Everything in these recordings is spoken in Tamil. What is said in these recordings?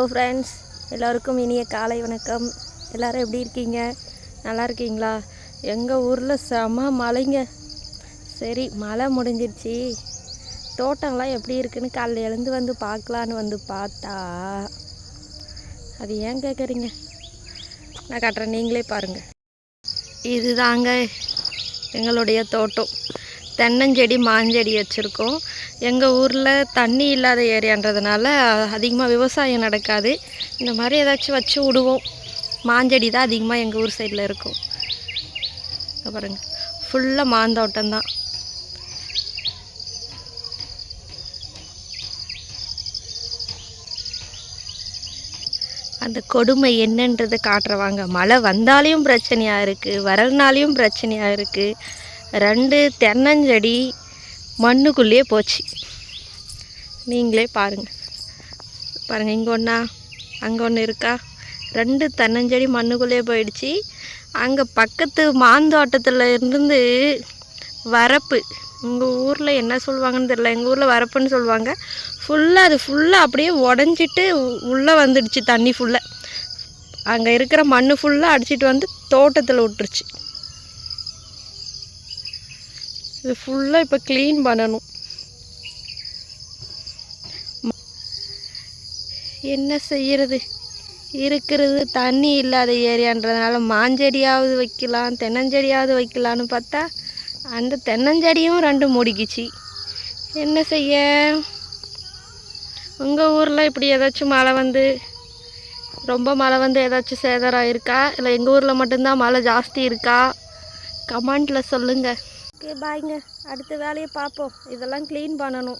ஹலோ ஃப்ரெண்ட்ஸ் எல்லோருக்கும் இனிய காலை வணக்கம். எல்லாரும் எப்படி இருக்கீங்க? நல்லா இருக்கீங்களா? எங்கள் ஊரில் செம மழைங்க. சரி மழை முடிஞ்சிருச்சு. தோட்டம்லாம் எப்படி இருக்குன்னு காலைல எழுந்து வந்து பார்க்கலான்னு வந்து பார்த்தா அது ஏன் கேட்குறீங்க நான் கட்டுறேன் நீங்களே பாருங்கள் இதுதாங்க எங்களுடைய தோட்டம். தென்னஞ்செடி மாஞ்செடி வச்சுருக்கோம். எங்கள் ஊரில் தண்ணி இல்லாத ஏரியான்றதுனால அதிகமாக விவசாயம் நடக்காது. இந்த மாதிரி ஏதாச்சும் வச்சு விடுவோம் மாஞ்செடி தான் அதிகமாக எங்கள் ஊர் சைடில் இருக்கும். பாருங்க. ஃபுல்லாக மாந்தோட்டம் தான். அந்த கொடுமை என்னன்றதை காட்டுறவாங்க. மழை வந்தாலையும் பிரச்சனையாக இருக்குது வரலனாலையும் பிரச்சனையாக இருக்குது ரெண்டு தென்னஞ்செடி மண்ணுக்குள்ளேயே போச்சு. நீங்களே பாருங்கள் பாருங்கள் இங்கே ஒன்றா அங்கே ஒன்று இருக்கா? ரெண்டு தென்னஞ்செடி மண்ணுக்குள்ளேயே போயிடுச்சு. அங்கே பக்கத்து மாந்தோட்டத்தில் இருந்து வரப்பு. உங்கள் ஊரில் என்ன சொல்லுவாங்கன்னு தெரில எங்கள் ஊரில் வரப்புன்னு சொல்லுவாங்க. ஃபுல்லாக அது ஃபுல்லாக அப்படியே உடஞ்சிட்டு உள்ளே வந்துடுச்சு தண்ணி ஃபுல்லாக அங்கே இருக்கிற மண் ஃபுல்லாக அடிச்சிட்டு வந்து தோட்டத்தில் விட்டுருச்சு. இது ஃபுல்லாக இப்போ க்ளீன் பண்ணணும். என்ன செய்கிறது இருக்கிறது தண்ணி இல்லாத ஏரியான்றதுனால மாஞ்செடியாவது வைக்கலாம் தென்னஞ்செடியாவது வைக்கலான்னு பார்த்தா அந்த தென்னஞ்செடியும் ரெண்டு முடிக்குச்சு. என்ன செய்ய? உங்கள் ஊரில் இப்படி ஏதாச்சும் மழை வந்து ரொம்ப மழை வந்து ஏதாச்சும் சேதாரம் இருக்கா? இல்லை எங்கள் ஊரில் மட்டும்தான் மழை ஜாஸ்தி இருக்கா? கமெண்டில் சொல்லுங்கள் ஓகே பாய்ங்க அடுத்த வேலையை பார்ப்போம். இதெல்லாம் க்ளீன் பண்ணணும்.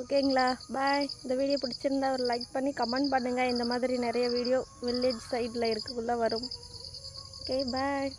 ஓகேங்களா பாய் இந்த வீடியோ பிடிச்சிருந்தா ஒரு லைக் பண்ணி கமெண்ட் பண்ணுங்கள் இந்த மாதிரி நிறைய வீடியோ வில்லேஜ் சைடில் இருக்கக்குள்ளே வரும். Okay bye